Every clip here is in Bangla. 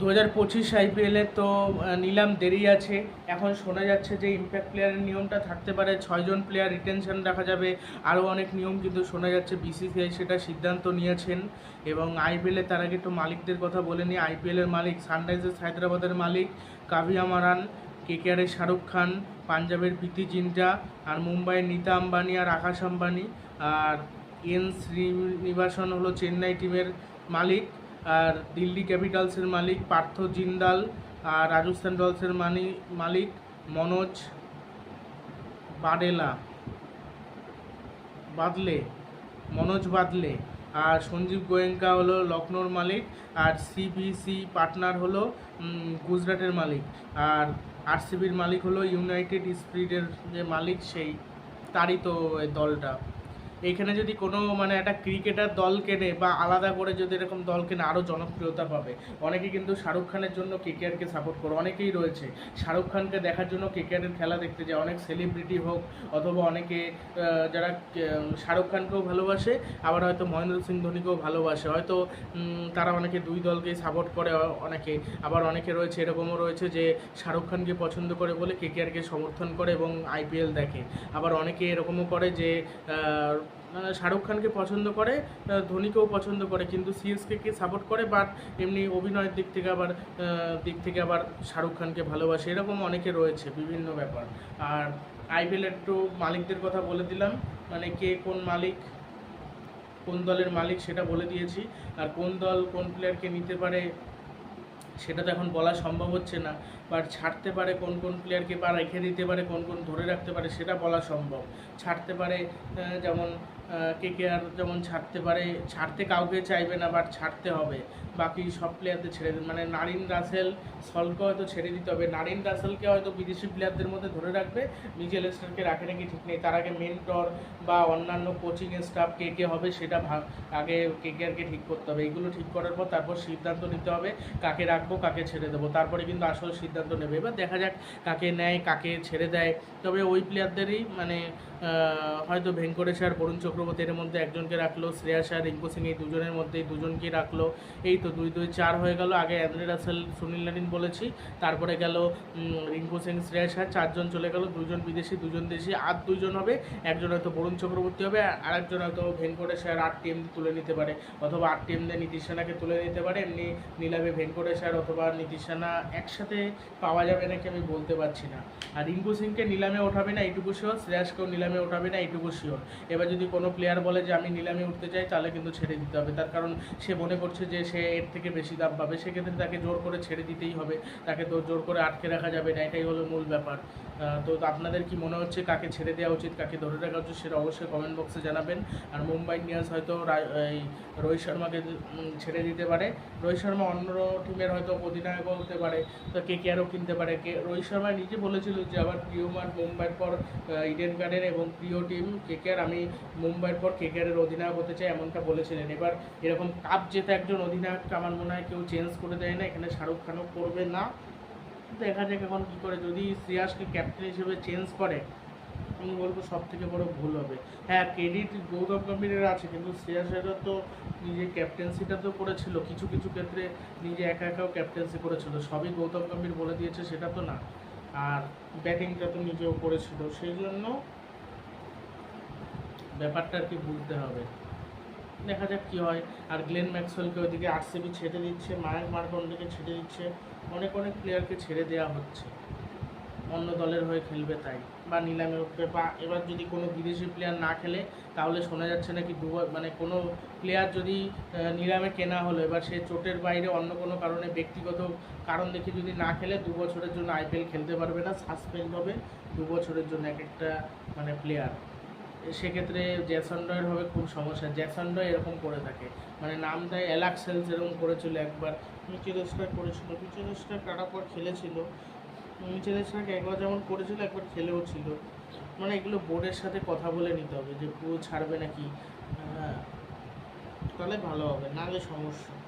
দু হাজার পঁচিশ আইপিএলে তো নিলাম, দেরি আছে। এখন শোনা যাচ্ছে যে ইম্প্যাক্ট প্লেয়ারের নিয়মটা থাকতে পারে। ছয়জন প্লেয়ার রিটেনশন রাখা যাবে। আরও অনেক নিয়ম কিন্তু শোনা যাচ্ছে। বিসিসিআই সেটা সিদ্ধান্ত নিয়েছেন এবং আইপিএলে তার আগে একটু মালিকদের কথা বলে নিই। আইপিএলের মালিক সানরাইজার্স হায়দ্রাবাদের মালিক কাভিয়া মারান কেকেআরের শাহরুখ খান, পাঞ্জাবের প্রীতি জিন্টা আর মুম্বাইয়ের নীতা আম্বানি আর আকাশ আম্বানি। আর এন শ্রীনিবাসন হলো চেন্নাই টিমের মালিক। আর দিল্লি ক্যাপিটালসের মালিক পার্থ জিন্দাল আর রাজস্থান রয়্যালসের মানি, মালিক মনোজ বাডেলা। বাদলে, মনোজ বাদলে। আর সঞ্জীব গোয়েঙ্কা হলো লখনৌর মালিক আর সিবিসি পার্টনার হলো গুজরাটের মালিক। আর আরসিবির মালিক হলো ইউনাইটেড স্পিরিটের যে মালিক সেই, তারই তো দলটা। এখানে যদি কোনো মানে একটা ক্রিকেটার দল কেনে বা আলাদা করে যদি এরকম দল কেনে আরও জনপ্রিয়তা পাবে। অনেকে কিন্তু শাহরুখ খানের জন্য কেকেআরকে সাপোর্ট করে, অনেকেই রয়েছে। শাহরুখ খানকে দেখার জন্য কেকেআরের খেলা দেখতে যায়। অনেক সেলিব্রিটি হোক অথবা অনেকে যারা শাহরুখ খানকেও ভালোবাসে, আবার হয়তো মহেন্দ্র সিং ধোনিকেও ভালোবাসে। হয়তো তারা অনেকে দুই দলকেই সাপোর্ট করে অনেকে। আবার অনেকে রয়েছে, এরকমও রয়েছে যে শাহরুখ খানকে পছন্দ করে বলে কেকেআরকে সমর্থন করে এবং আইপিএল দেখে। আবার অনেকে এরকমও করে যে শাহরুখ খানকে পছন্দ করে ধোনিকেও পছন্দ করে, কিন্তু সিএসকে কে সাপোর্ট করে বাট এমনি অভিনয়ের দিক থেকে আবার দিক থেকে আবার শাহরুখ খানকে ভালোবাসে, এরকম অনেকে রয়েছে, বিভিন্ন ব্যাপার। আর আইপিএল একটু মালিকদের কথা বলে দিলাম মানে কে কোন মালিক, কোন দলের মালিক সেটা বলে দিয়েছি। আর কোন দল কোন প্লেয়ারকে নিতে পারে, সেটা তো এখন বলা সম্ভব হচ্ছে না বাট ছাড়তে পারে কোন কোন প্লেয়ারকে বা রেখে দিতে পারে, কোন কোন ধরে রাখতে পারে, সেটা বলা সম্ভব। ছাড়তে পারে যেমন কে কে আর যেমন ছাড়তে পারে, ছাড়তে কাউকে চাইবে না বাট ছাড়তে হবে। বাকি সব প্লেয়ারদের ছেড়ে মানে নারিন রাসেল, সলকে হয়তো ছেড়ে দিতে হবে। নারিন রাসেলকে হয়তো বিদেশি প্লেয়ারদের মধ্যে ধরে রাখবে। মিচেল স্টারকে রাখে নাকি ঠিক নেই। তার আগে মেন্টর বা অন্যান্য কোচিং স্টাফ কে কে হবে সেটা আগে কে কে আরকে ঠিক করতে হবে। এগুলো ঠিক করার পর তারপর সিদ্ধান্ত নিতে হবে কাকে রাখব, কাকে ছেড়ে দেবো। তারপরে কিন্তু আসল সিদ্ধান্ত নেবে। এবার দেখা যাক কাকে নেয়, কাকে ছেড়ে দেয়। তবে ওই প্লেয়ারদেরই মানে হয়তো ভেঙ্কটেশ আর বরুণ চক্রবর্তী এর মধ্যে একজনকে রাখল শ্রেয়াস আর রিঙ্কু সিং এই দুজনের মধ্যেই দুজনকেই রাখল। এই তো দুই দুই, চার হয়ে গেল। আগে অ্যান্ড্রে রাসেল, সুনীল নারিন বলেছি, তারপরে গেল রিঙ্কু সিং শ্রেয়াস আর চারজন চলে গেল। দুজন বিদেশি দুজন দেশি, আর দুজন হবে, একজন হয়তো বরুণ চক্রবর্তী হবে, আর আরেকজন হয়তো ভেঙ্কটেশ আর আট টিএম তুলে নিতে পারে। অথবা আট টিএম দিয়ে নীতিশ সেনাকে তুলে নিতে পারে। এমনি নিলামে ভেঙ্কটেশ আর অথবা নীতিশ সেনা একসাথে পাওয়া যাবে নাকি আমি বলতে পারছি না। আর রিঙ্কু সিংকে নিলামে ওঠাবে না, এইটুকু শিওর শ্রেয়াসকেও নিলামে ওঠাবে না, এইটুকু শিওর এবার যদি কোনো প্লেয়ার বলে যে আমি নিলামে উঠতে চাই, তাহলে কিন্তু ছেড়ে দিতে হবে। তার কারণ সে মনে করছে যে সে এর থেকে বেশি দাম পাবে। সেক্ষেত্রে তাকে জোর করে ছেড়ে দিতেই হবে। তাকে তো জোর করে আটকে রাখা যাবে না, এটাই হলো মূল ব্যাপার। তো আপনাদের কি মনে হচ্ছে কাকে ছেড়ে দেওয়া উচিত, কাকে ধরে রাখা উচিত সেটা অবশ্যই কমেন্ট বক্সে জানাবেন। আর মুম্বাই ইন্ডিয়ান্স হয়তো এই রোহিত শর্মাকে ছেড়ে দিতে পারে। রোহিত শর্মা অন্য টিমের হয়তো অধিনায়ক হতে পারে, তো কে কে আরও কিনতে পারে? কে রোহিত শর্মা নিজে বলেছিল যে আবার প্রিয় মাঠ মুম্বাইয়ের পর ইডেন গার্ডেন এবং প্রিয় টিম কে কে আর আমি মুম্বাইয়ের পর কে কে আরের অধিনায়ক হতে চাই এমনটা বলেছিলেন। এবার এরকম কাপ জেতা একজন অধিনায়ককে আমার মনে হয় কেউ চেঞ্জ করে দেয় না, এখানে শাহরুখ খানও করবে না। দেখা যাক এখন কী করে, যদি শ্রেয়াসকে ক্যাপ্টেন হিসেবে চেঞ্জ করে, আমি বলব সব থেকে বড় ভুল হবে। হ্যাঁ ক্রেডিট গৌতম গম্ভীরের আছে, কিন্তু শ্রেয়াসেরও তো নিজে ক্যাপ্টেন্সিটা তো করেছিল, কিছু কিছু ক্ষেত্রে নিজে একা একাও ক্যাপ্টেন্সি করেছিল। সবই গৌতম গম্ভীর বলে দিয়েছে, সেটা তো না। আর ব্যাটিংটা তো নিজেও করেছিল, সেই জন্য ব্যাপারটা আর কি বুঝতে হবে। দেখা যাক কী হয়। আর গ্লেন ম্যাক্সওয়েলকে ওইদিকে আরসিবি ছেড়ে দিচ্ছে মায়াঙ্ক মার্কন্ডকে ছেড়ে দিচ্ছে। অনেক অনেক প্লেয়ারকে ছেড়ে দেওয়া হচ্ছে। অন্য দলের হয়ে খেলবে তাই। বা নিলামে উঠবে বা এবার যদি কোনো বিদেশি প্লেয়ার না খেলে, তাহলে শোনা যাচ্ছে নাকি দু ব- মানে কোনো প্লেয়ার যদি নিলামে কেনা হলো, এবার সে চোটের বাইরে অন্য কোনো কারণে ব্যক্তিগত কারণ দেখে যদি না খেলে, দু বছরের জন্য আইপিএল খেলতে পারবে না সাসপেন্ড হবে দু বছরের জন্য এক একটা মানে প্লেয়ার সেক্ষেত্রে জ্যাসন ডয়ের হবে খুব সমস্যা। জ্যাসন ডয় এরকম করে থাকে। মানে নাম দেয় অ্যালাক্সেলস এরকম করেছিল একবার। মিচেল স্টার করেছিল। মিচেল স্টার কাটার পর খেলেছিল। মিচেল স্টারকে একবার যেমন করেছিল, একবার খেলেও ছিল। মানে এগুলো বোর্ডের সাথে কথা বলে নিতে হবে যে পুরো ছাড়বে নাকি? হ্যাঁ। তাহলে ভালো হবে নাহলে সমস্যা।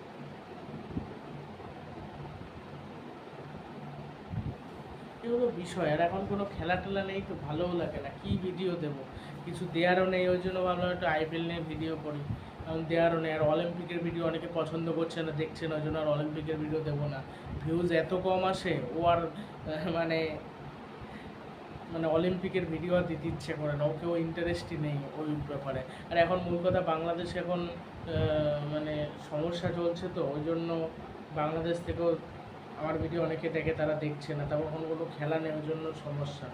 এগুলো বিষয়, আর এখন কোনো খেলা টেলা নেই তো ভালোও লাগে না। কী ভিডিও দেবো? কিছু দেওয়ারও নেই, ওই জন্য ভাবলাম একটু আইপিএল নিয়ে ভিডিও করি। এখন দেওয়ারও নেই, আর অলিম্পিকের ভিডিও অনেকে পছন্দ করছে না, দেখছে না, ওই জন্য আর অলিম্পিকের ভিডিও দেবো না। ভিউজ এত কম আসে, ও আর মানে মানে অলিম্পিকের ভিডিও আর দিতে ইচ্ছে করে না ওকেও ইন্টারেস্টই নেই ওই ব্যাপারে। আর এখন মূল কথা, বাংলাদেশে এখন মানে সমস্যা চলছে তো, ওই জন্য বাংলাদেশ থেকেও আমার ভিডিও অনেকে দেখে তারা দেখছে না, তারপর কোনো কোনো খেলা নেওয়ার জন্য সমস্যা।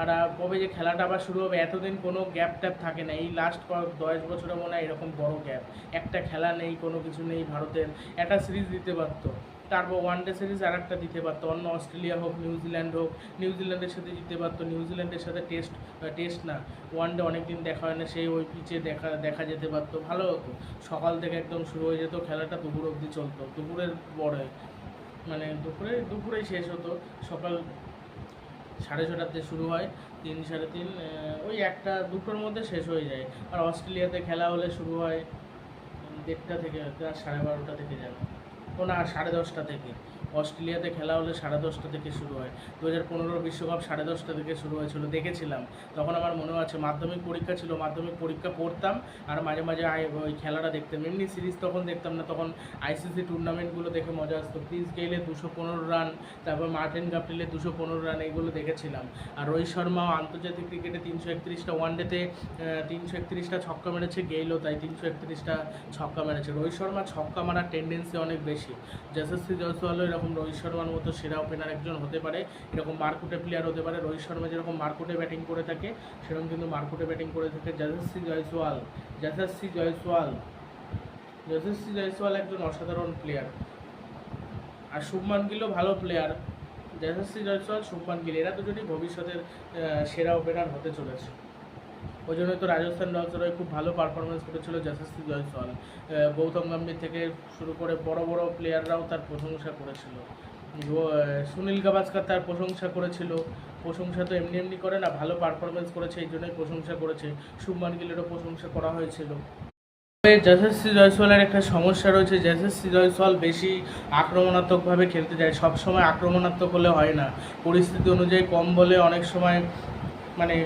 আর কবে যে খেলাটা আবার শুরু হবে, এতদিন কোনো গ্যাপ ট্যাপ থাকে না। এই লাস্ট দশ বছরে মনে হয় এরকম বড় গ্যাপ একটা খেলা নেই, কোনো কিছু নেই ভারতের। একটা সিরিজ দিতে পারতো। তারপর ওয়ান ডে সিরিজ আর একটা দিতে পারতো। অন্য অস্ট্রেলিয়া হোক নিউজিল্যান্ড হোক নিউজিল্যান্ডের সাথে দিতে পারতো। নিউজিল্যান্ডের সাথে টেস্ট টেস্ট না। ওয়ান ডে অনেক দিন দেখা হয় না, সেই ওই পিচে দেখা দেখা যেতে পারতো। ভালো হতো। সকাল থেকে একদম শুরু হয়ে যেত, খেলাটা দুপুর অবধি চলতো। দুপুরের পরে মানে দুপুরে, দুপুরেই শেষ হতো। সকাল সাড়ে ছটাতে শুরু হয়, তিন, সাড়ে তিন ওই একটা, দুটোর মধ্যে শেষ হয়ে যায়। আর অস্ট্রেলিয়াতে খেলা হলে শুরু হয়, দেড়টা থেকে রাত সাড়ে বারোটা থেকে যাবে। ও না সাড়ে দশটা থেকে। অস্ট্রেলিয়াতে খেলা হলে সাড়ে দশটা থেকে শুরু হয়। দু হাজার পনেরো বিশ্বকাপ সাড়ে দশটা থেকে শুরু হয়েছিল, দেখেছিলাম। তখন আমার মনে আছে, মাধ্যমিক পরীক্ষা ছিল, মাধ্যমিক পরীক্ষা পড়তাম আর মাঝে মাঝে ওই খেলাটা দেখতাম। এমনি সিরিজ তখন দেখতাম না, তখন আইসিসি টুর্নামেন্টগুলো দেখে মজা আসতো। প্রিন্স গেইলে দুশো পনেরো রান তারপর মার্টিন গাপটিলে দুশো পনেরো রান এইগুলো দেখেছিলাম। আর রোহিত শর্মাও আন্তর্জাতিক ক্রিকেটে তিনশো একত্রিশটা ওয়ানডেতে তিনশো একত্রিশটা ছক্কা মেরেছে গেইলও তাই তিনশো একত্রিশটা ছক্কা মেরেছে। রোহিত শর্মা ছক্কা মারার টেন্ডেন্সি অনেক বেশি। যশস্বী জয়সওয়ালও এরকম রোহিত শর্মার মতো সেরা ওপেনার একজন হতে পারে, এরকম মার্কুটে প্লেয়ার হতে পারে, রোহিত শর্মা যেরকম মার্কুটে ব্যাটিং করে থাকে, সেরকম কিন্তু মার্কুটে ব্যাটিং করে থাকে যশস্বী জয়সওয়াল। যশস্বী জয়সওয়াল যশস্বী জয়সওয়াল একজন অসাধারণ প্লেয়ার আর শুভমান গিলও ভালো প্লেয়ার যশস্বী জয়সওয়াল, শুভমান গিল, এরা দুজনই ভবিষ্যতের সেরা ওপেনার হতে চলেছে। ওই জন্য তো রাজস্থান রয়্যালস রয় খুব ভালো পারফরমেন্স করেছিল যশস্বী জয়সওয়াল। গৌতম গম্ভীর থেকে শুরু করে বড় বড় প্লেয়াররাও তার প্রশংসা করেছিল। সুনীল গাভাস্কার তার প্রশংসা করেছিল। প্রশংসা তো এমনি এমনি করে না, ভালো পারফরমেন্স করেছে, এই জন্যই প্রশংসা করেছে। শুভমান গিলেরও প্রশংসা করা হয়েছিল। যশস্বী জয়সওয়ালের একটা সমস্যা রয়েছে, যশস্বী জয়সওয়াল বেশি আক্রমণাত্মকভাবে খেলতে যায় সব সময় আক্রমণাত্মক হলে হয় না। পরিস্থিতি অনুযায়ী কম বলে অনেক সময় মানে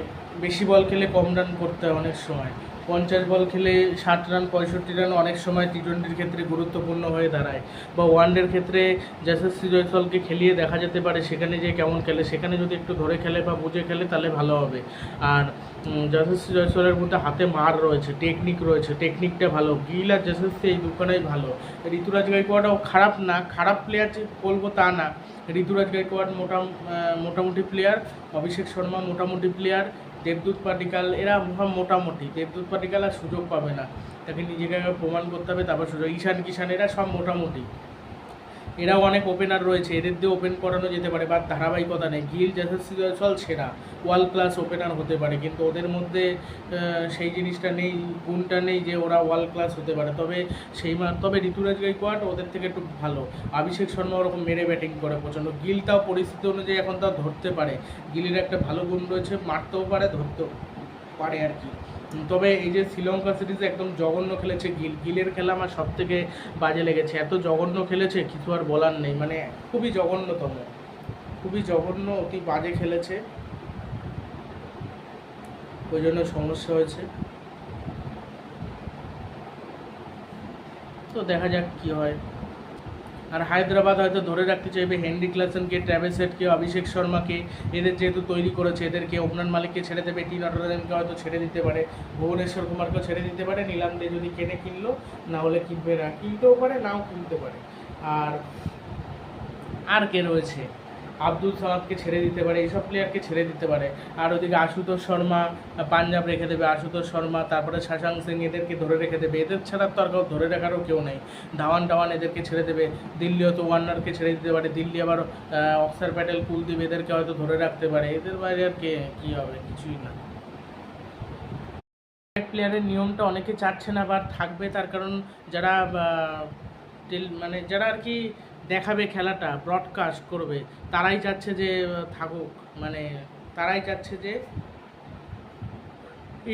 বেশি বল খেলে কম রান করতে হয় অনেক সময়। পঞ্চাশ বল খেলে ষাট রান পঁয়ষট্টি রান অনেক সময় টি টোয়েন্টির ক্ষেত্রে গুরুত্বপূর্ণ হয়ে দাঁড়ায়। বা ওয়ানডের ক্ষেত্রে যশস্বী জয়সওয়ালকে খেলিয়ে দেখা যেতে পারে, সেখানে যে কেমন খেলে, সেখানে যদি একটু ধরে খেলে বা বুঝে খেলে তাহলে ভালো হবে। আর যশস্বী জয়সওয়ালের মধ্যে হাতে মার রয়েছে টেকনিক রয়েছে টেকনিকটা ভালো। গিল আর যশস্বী এই দুখানেই ভালো। ঋতুরাজ গাইকোয়াড়ও খারাপ না, খারাপ প্লেয়ার যে বলব তা না। ঋতুরাজ গাইকোয়াড় মোটা মোটামুটি প্লেয়ার অভিষেক শর্মা মোটামুটি প্লেয়ার দেবদূত পাটিকাল, এরা মোটামুটি। দেবদূত পাটিকাল আর সুযোগ পাবে না। তাকে নিজেকে প্রমাণ করতে হবে, তারপর সুযোগ ঈশান কিষান এরা সব মোটামুটি। এরাও অনেক ওপেনার রয়েছে, এদের দিয়ে ওপেন করানো যেতে পারে বা ধারাবাহিকতা নেই। গিল যশস্বী জয়সওয়াল সেরা ওয়ার্ল্ড ক্লাস ওপেনার হতে পারে, কিন্তু ওদের মধ্যে সেই জিনিসটা নেই, গুণটা নেই যে ওরা ওয়ার্ল্ড ক্লাস হতে পারে। তবে সেই তবে ঋতুরাজ গাইকোয়াড ওদের থেকে একটু ভালো। অভিষেক শর্মা ওরকম মেরে ব্যাটিং করে প্রচণ্ড গিল তাও পরিস্থিতি অনুযায়ী এখন তাও ধরতে পারে। গিলের একটা ভালো গুণ রয়েছে, মারতেও পারে, ধরতেও পারে আর কি। তবে এই যে শ্রীলঙ্কা সিরিজে একদম জঘন্য খেলেছে, গিল, গিলের খেলা আমার সব থেকে বাজে লেগেছে। এত জঘন্য খেলেছে, কিছু আর বলার নেই মানে খুবই জঘন্যতম, খুবই জঘন্য, অতি বাজে খেলেছে। ওই জন্য সমস্যা হয়েছে। তো দেখা যাক কি হয়। আর হায়দ্রাবাদ হয়তো ধরে রাখতে চাইবে হেনরি ক্লাসনকে, ট্র্যাভেল সেটকে, অভিষেক শর্মাকে। এদের যেহেতু তৈরি করেছে, এদেরকে ওপনার মালিককে ছেড়ে দেবে টি নটরাজনকে হয়তো ছেড়ে দিতে পারে। ভুবনেশ্বর কুমারকেও ছেড়ে দিতে পারে, নিলাম দে যদি কেটে কিনলো না হলে কিনবে না, কিনতেও পারে, নাও কিনতে পারে। আর আর কে রয়েছে? আব্দুল সালাদকে ছেড়ে দিতে পারে এইসব প্লেয়ারকে ছেড়ে দিতে পারে। আর ওদিকে আশুতোষ শর্মা পাঞ্জাব রেখে দেবে আশুতোষ শর্মা, তারপরে শাশাং সিং এদেরকে ধরে রেখে দেবে। এদের ছাড়া তো আর কাউ ধরে রাখারও কেউ নেই। ধাওয়ান টাওয়ান এদেরকে ছেড়ে দেবে। দিল্লিও তো ওয়ার্নারকে ছেড়ে দিতে পারে। দিল্লি আবার অক্সার প্যাটেল, কুলদীপ এদেরকে হয়তো ধরে রাখতে পারে। এদের বাইরে আর কে, কী হবে? কিছুই না। প্লেয়ারের নিয়মটা অনেকে চাচ্ছে না বা থাকবে, তার কারণ যারা মানে যারা আর কি দেখাবে খেলাটা ব্রডকাস্ট করবে তারাই চাচ্ছে যে থাকুক। মানে তারাই চাচ্ছে যে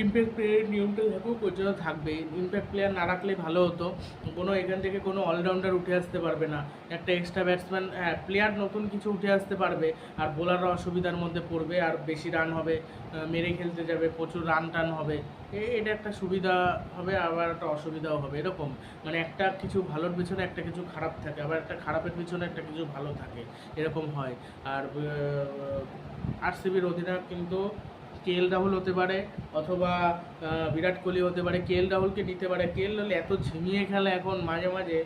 ইম্প্যাক্ট প্লেয়ারের নিয়মটা থাকুক পর্যন্ত থাকবে। ইম্প্যাক্ট প্লেয়ার না রাখলে ভালো হতো। কোনো এখান থেকে কোনো অলরাউন্ডার উঠে আসতে পারবে না। একটা এক্সট্রা ব্যাটসম্যান হ্যাঁ প্লেয়ার নতুন কিছু উঠে আসতে পারবে। আর বোলাররা অসুবিধার মধ্যে পড়বে, আর বেশি রান হবে মেরে খেলতে যাবে, প্রচুর রান টান হবে এটা একটা সুবিধা হবে, আবার একটা অসুবিধাও হবে, এরকম। মানে একটা কিছু ভালোর পিছনে একটা কিছু খারাপ থাকে, আবার একটা খারাপের পিছনে একটা কিছু ভালো থাকে, এরকম হয়। আর আরসিবির অধিনায়ক কিন্তু কে এল রাহুল হতে পারে, অথবা বিরাট কোহলি হতে পারে কে এল রাহুলকে নিতে পারে। কে এল রাহুল এত ঝিমিয়ে খেলা এখন মাঝে মাঝে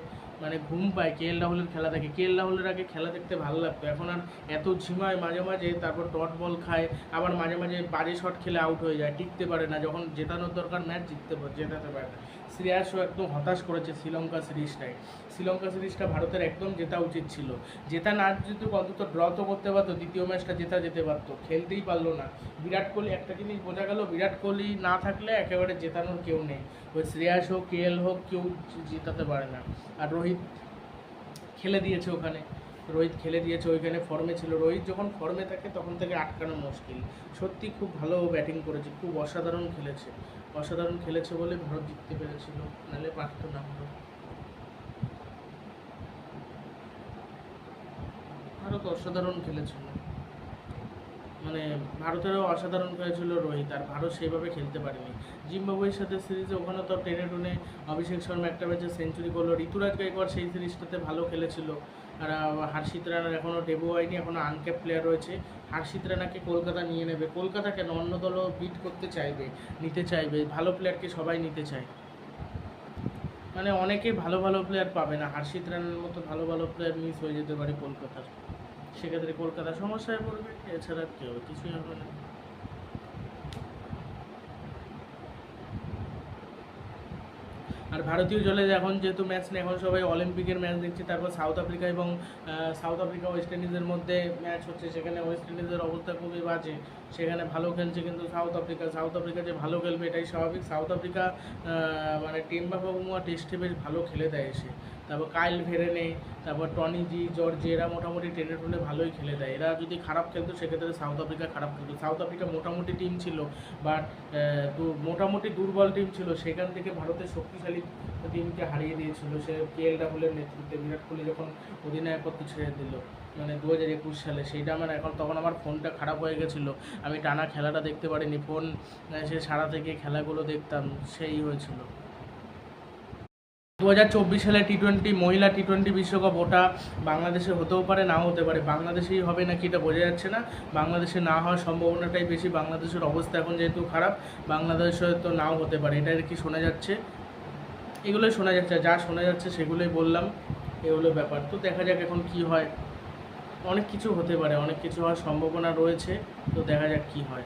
মানে ঘুম পায় কে এল রাহুলের খেলা থাকে কে এল রাহুলের আগে খেলা দেখতে ভালো লাগতো, এখন আর এত ঝিমায় মাঝে মাঝে তারপর ডট বল খায়, আবার মাঝে মাঝে বাজে শট খেলে আউট হয়ে যায়, টিকতে পারে না। যখন জেতানোর দরকার ম্যাচ জিততে জেতাতে পারে না। শ্রেয়াসও একদম হতাশ করেছে শ্রীলঙ্কা সিরিজটায়। শ্রীলঙ্কা সিরিজটা ভারতের একদম জেতা উচিত ছিল। জেতা না যেহেতু অন্তত ড্র তো করতে পারতো, দ্বিতীয় ম্যাচটা জেতা যেতে পারতো, খেলতেই পারল না। বিরাট কোহলি, একটা জিনিস বোঝা গেল, বিরাট কোহলি না থাকলে একেবারে জেতানোর কেউ নেই। ওই শ্রেয়াস হোক, কে হোক, কেউ জেতাতে পারে না। আর রোহিত খেলে দিয়েছে ওখানে। রোহিত খেলে দিয়েছে, ওইখানে ফর্মে ছিল। রোহিত যখন ফর্মে থাকে, তখন থেকে আটকানো মুশকিল। সত্যি খুব ভালো ব্যাটিং করেছে, খুব অসাধারণ খেলেছে। অসাধারণ খেলেছে বলে ভারত জিততে পেরেছিল, নাহলে পারতো না ভারত। অসাধারণ খেলেছিল। মানে ভারতেরও অসাধারণ খেলেছিল রোহিত, আর ভারত সেইভাবে খেলতে পারেনি। জিম্বাবুয়ের সাথে সিরিজে ওখানে তো টেনে টুনে অভিষেক শর্মা একটা ম্যাচে সেঞ্চুরি করল। ঋতুরাজ গাইকোয়াড় সেই সিরিজটাতে ভালো খেলেছিল। আর হার্ষিত রানার এখনও ডেবু হয়নি এখনও আনক্যাপ প্লেয়ার রয়েছে। হার্ষিত রানাকে কলকাতা নিয়ে নেবে। কলকাতা কেন? অন্য দলও বিট করতে চাইবে, নিতে চাইবে। ভালো প্লেয়ারকে সবাই নিতে চায়। মানে অনেকে ভালো ভালো প্লেয়ার পাবে না। হার্ষিত রানার মতো ভালো ভালো প্লেয়ার মিস হয়ে যেতে পারে কলকাতার। সেক্ষেত্রে কলকাতা সমস্যায় পড়বে, এছাড়া কেউ, কিছুই হবে না। আর ভারতীয় জলে এখন যেহেতু ম্যাচ নেই, এখন সবাই অলিম্পিকের ম্যাচ দেখছে, তারপর সাউথ আফ্রিকা এবং সাউথ আফ্রিকা ওয়েস্ট ইন্ডিজের মধ্যে ম্যাচ হচ্ছে। সেখানে ওয়েস্ট ইন্ডিজের অবস্থা খুবই বাজে। সেখানে ভালো খেলছে কিন্তু সাউথ আফ্রিকা সাউথ আফ্রিকা যে ভালো খেলবে এটাই স্বাভাবিক। সাউথ আফ্রিকা মানে টিম বা টেস্টে বেশ ভালো খেলে দেয় এসে। তারপর কাইল ভেরেনে, তারপর টনি জি, জর্জ, এরা মোটামুটি টেনে টুনে ভালোই খেলে দেয়। এরা যদি খারাপ খেলতো, সেক্ষেত্রে সাউথ আফ্রিকা খারাপ খেলতো। সাউথ আফ্রিকা মোটামুটি টিম ছিল, বাট মোটামুটি দুর্বল টিম ছিল। সেখান থেকে ভারতের শক্তিশালী টিমকে হারিয়ে দিয়েছিল। সে কে এল রাহুলের নেতৃত্বে বিরাট কোহলি যখন অধিনায়কত্ব ছেড়ে দিল মানে দু হাজার একুশ সালে, সেইটা আমার এখন, তখন আমার ফোনটা খারাপ হয়ে গেছিল। আমি টানা খেলাটা দেখতে পারিনি। ফোন সে সারা থেকে খেলাগুলো দেখতাম, সেই হয়েছিল। দু হাজার চব্বিশ সালে টি টোয়েন্টি মহিলা টি টোয়েন্টি বিশ্বকাপ ওটা বাংলাদেশে হতেও পারে, নাও হতে পারে। বাংলাদেশেই হবে নাকি এটা বোঝা যাচ্ছে না। বাংলাদেশে না হওয়ার সম্ভাবনাটাই বেশি। বাংলাদেশের অবস্থা এখন যেহেতু খারাপ, বাংলাদেশে তো নাও হতে পারে। এটা আর কি শোনা যাচ্ছে? এগুলোই শোনা যাচ্ছে। যা শোনা যাচ্ছে সেগুলোই বললাম। এগুলো ব্যাপার। তো দেখা যাক এখন কি হয়। অনেক কিছু হতে পারে। অনেক কিছু হওয়ার সম্ভাবনা রয়েছে। তো দেখা যাক কি হয়।